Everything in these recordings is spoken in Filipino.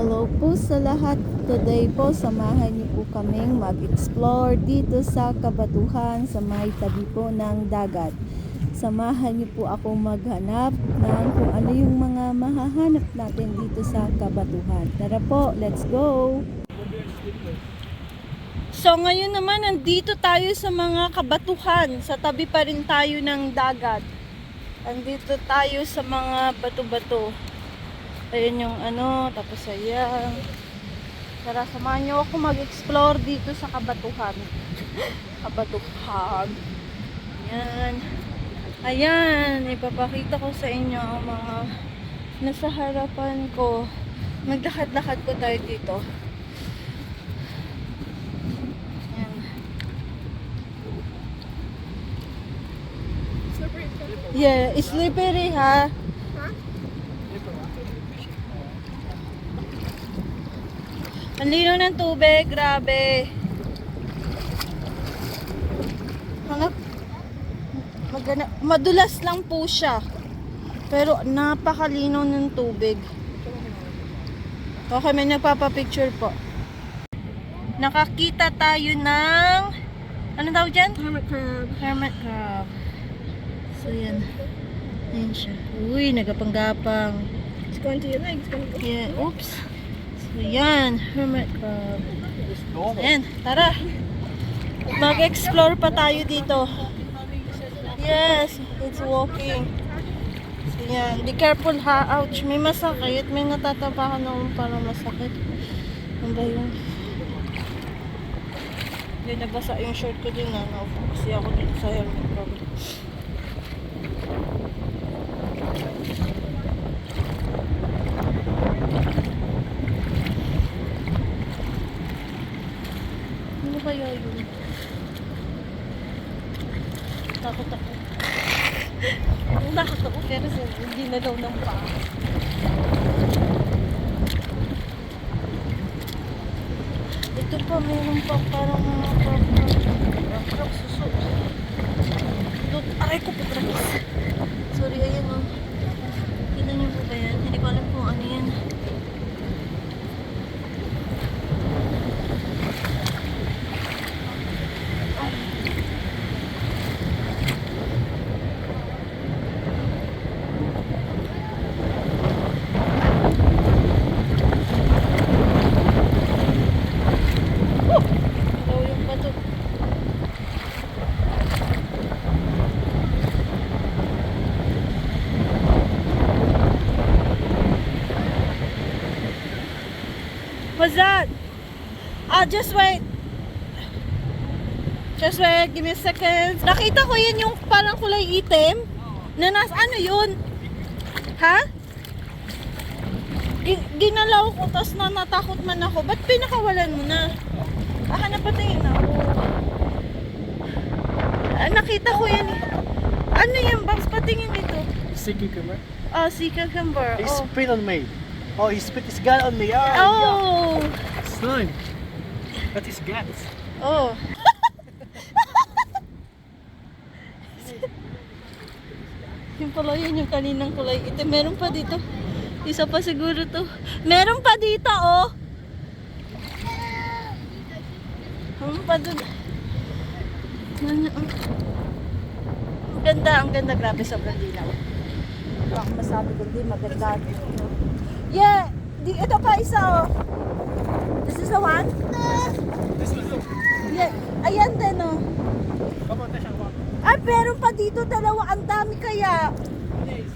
Hello po sa lahat. Today po, samahan niyo po kaming mag-explore dito sa Kabatuhan sa may tabi po ng dagat. Samahan niyo po ako maghanap ng kung ano yung mga mahahanap natin dito sa Kabatuhan. Tara po, let's go! So ngayon naman, nandito tayo sa mga kabatuhan. Sa tabi pa rin tayo ng dagat. Andito tayo sa mga bato-bato. Ayan yung ano, tapos ayan. Tara, samahan nyo ako mag-explore dito sa kabatuhan. kabatuhan. Ayan. Ayan, ipapakita ko sa inyo ang mga nasa harapan ko. Maglakad-lakad ko tayo dito. Ayan. Yeah, slippery ha. Ang linaw ng tubig, grabe. Hanap. Magana, madulas lang po siya. Pero napakalinaw ng tubig. Okay, may nagpapapicture po. Nakakita tayo ng... Ano daw dyan? Hermit crab. Hermit crab. So, yan. Ayan siya. Uy, nagapanggapang. It's going to your legs. Going to Yeah, oops. So. Hermit crab. Ayan, tara. Mag-explore pa tayo dito. Yes, it's walking. So, yan. Be careful ha. Ouch, may masakit. May natatapakan ako para masakit. Ano ba yun? Hindi, nabasa yung shirt ko din na. Naupo kasi ako dito sa hermit crab. Ano kaya yun? Takot ako. Takot ako pero daw ng paa. Ito pa, mayroon pa parang mga crab crab suso. Doon, aray ko po. Sorry, ayan o. Kita niyo po ba yan? Hindi ko alam kung ano yan. Ikaw yung bato. What's that? Ah, just wait. Just wait, give me a second. Nakita ko yun yung parang kulay itim. Na nas, ano yun? Ha? Gi- ginalaw ko, tapos na natakot man ako. Ba't pinakawalan mo na? Baka napatingin ako. Ah, nakita ko yan eh. Ano yan, Babs? Patingin dito. Sea cucumber. Ah, sea cucumber. He Oh. spit on me. Oh, he spit his gun on me. Ah, Oh. yeah. Slime. That is guts. Oh. yung pala yun, yung kaninang kulay itim. Meron pa dito. Isa pa siguro to. Meron pa dito, oh. Meron pa. Ano, oh. Ang ganda, ang ganda. Grabe, sobrang linaw. Baka masabi ko, di maganda. Yeah! Di, ito pa isa, oh. This is the one? This one, look. Yeah. Ayan din, oh. Tasha, come on. Ay, meron pa dito dalawa. Ang dami kaya. Yes.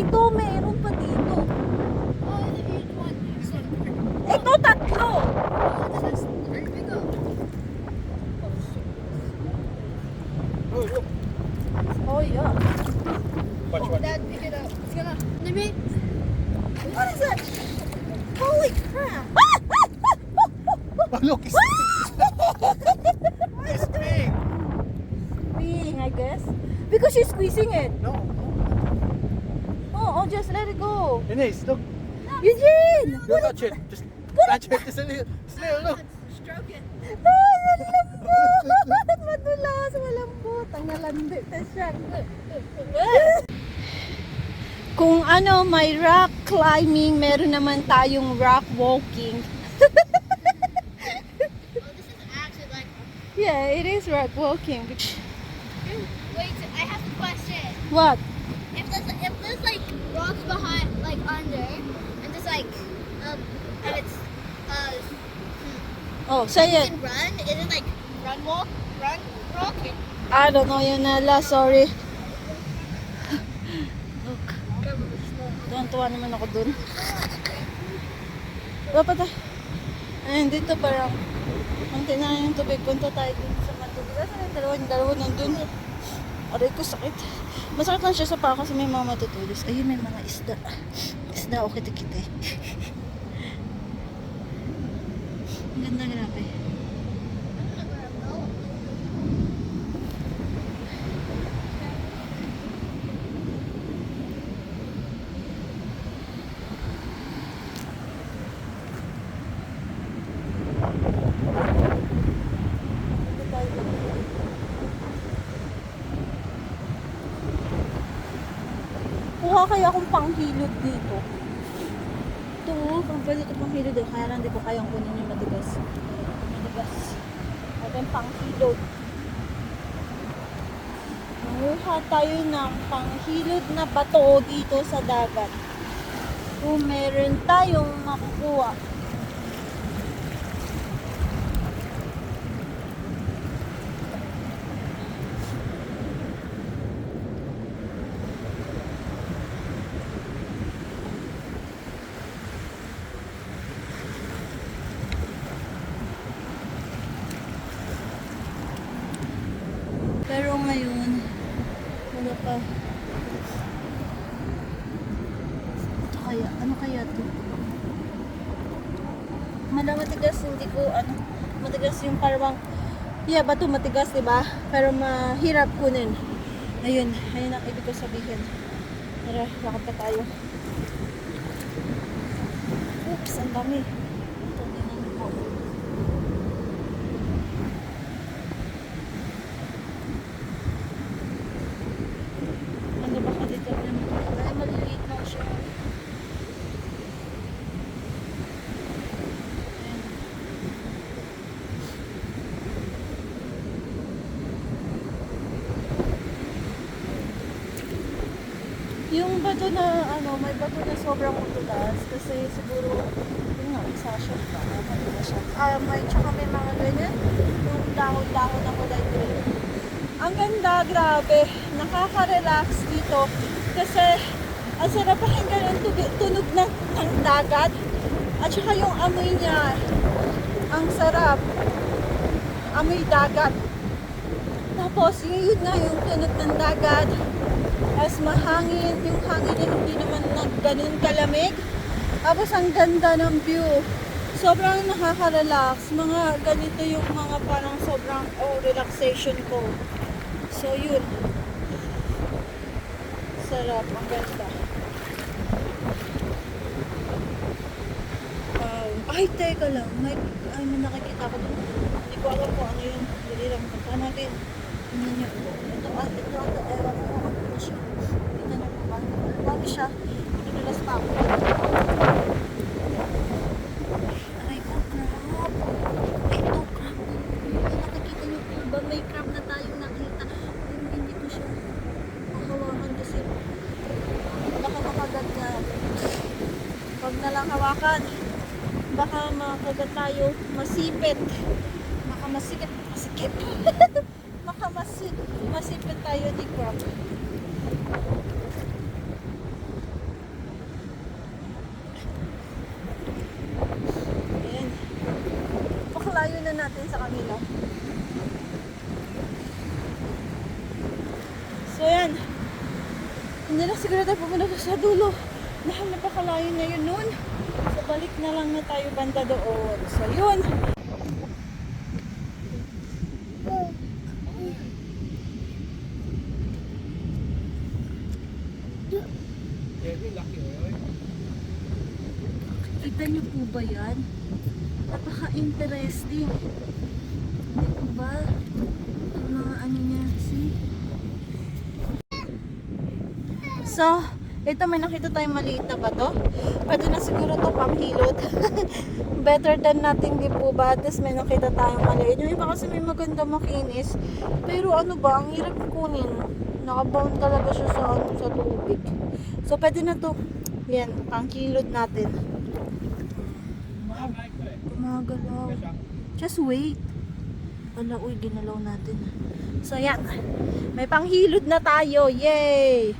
Ito, meron pa dito. This one, quick. Ito, tatlo. Oh, look. Oh, yeah. Watch, watch. Dad, pick it up. It's gonna. Let me. What is that? Holy crap. Oh, look. It's, it's big. Being, I guess. Because she's squeezing it. No. Oh, oh, just let it go. Ines, look. Eugene! Don't touch it. Just touch it. Just a little. Just a little. Look. Stroke it. Ay, ang Madulas, malambot. Ang na siya. Kung ano, may rock climbing, meron naman tayong rock walking. Yeah, it is rock walking. Wait, I have a question. What? If there's if there's like rocks behind, like under, and there's like um, and it's uh, Oh, say you it. can run. Is it like run walk, run walk? I don't know yun nala, sorry. Look. Tuwan-tuwa naman ako dun. Dapat ah. Ayun, dito parang konti na yung tubig. Punta tayo dun sa matubig. Kasi yung dalawa, yung dalawa nandun. Aray ko sakit. Masakit lang siya sa paa kasi may mga matutulis. Ayun, may mga isda. Isda o kitikite. Ang ganda, grabe. Kuha kaya akong panghilod dito. Ito, pagbalik ko panghilod eh. Kaya lang di ko kayang kunin yung matigas. Matigas. At yung panghilod. Manguha tayo ng panghilod na bato dito sa dagat. Kung meron tayong makukuha. Pero ngayon, wala pa. Ito kaya, ano kaya to? Malamatigas, hindi ko, ano, matigas yung parang, yeah, bato matigas, di ba? Pero mahirap kunin. Ayun, ayun ang ibig ko sabihin. Tara, lakad pa tayo. Oops, ang dami. Ito, tingnan ko. Ano ba ka dito? Ay, maliliit lang siya. Ayan. Yung bato na, ano, may bato na sobrang matulas kasi siguro, yun nga, siya ba? Matulas siya. Ah, may, tsaka may mga ganyan, yung dahon-dahon na kulay green. Ang ganda, grabe. Nakaka-relax dito. Kasi, ang sarap pakinggan tubi- tunog ng, ng dagat. At saka yung amoy niya. Ang sarap. Amoy dagat. Tapos, yun nga yung tunog ng dagat. As mahangin, yung hangin niya hindi naman na ganun kalamig. Tapos, ang ganda ng view. Sobrang nakaka-relax. Mga ganito yung mga parang sobrang oh, relaxation ko. So, yun. Sarap. Ang ganda. Wow. Ay, teka lang. May, ay, may nakikita ko doon. Hindi ko alam kung ano yun. Dali lang. Punta natin. Tingnan niyo. Ito, ah, ito, ito. Ewan ko. Siya? Tingnan niyo po ba? Dami siya. Pinulas pa ako. Aray ko, crab. Ito, crab. Ay, nakikita niyo po ba? May crab na tayong nakita. Pero hindi ko siya makawakan kasi baka makagat na. Huwag na lang hawakan. Baka makagat tayo. Masipit. Baka masikip. Masikip. Masi masipit tayo ni crab. Ayan. Paklayo na natin sa kanila. So yan. Hindi na siguro tayo pumunta sa dulo. Dahil napakalayo na yun nun. So balik na lang na tayo banda doon. So yun. Very lucky, right? Kita niyo po ba yan? Napaka-interesting. Hindi ba? Yung mga ano niya, see? So, ito may nakita tayong maliit na bato. Pwede na siguro to panghilot. Better than nothing di po ba? At may nakita tayong maliit. Yung iba kasi may maganda makinis. Pero ano ba, ang hirap kunin. Nakabound talaga siya sa, ano, sa tubig. So, pwede na to. Yan, panghilot natin. Gumagalaw. Just wait. Wala, uy, ginalaw natin. So, yan. May panghilod na tayo. Yay!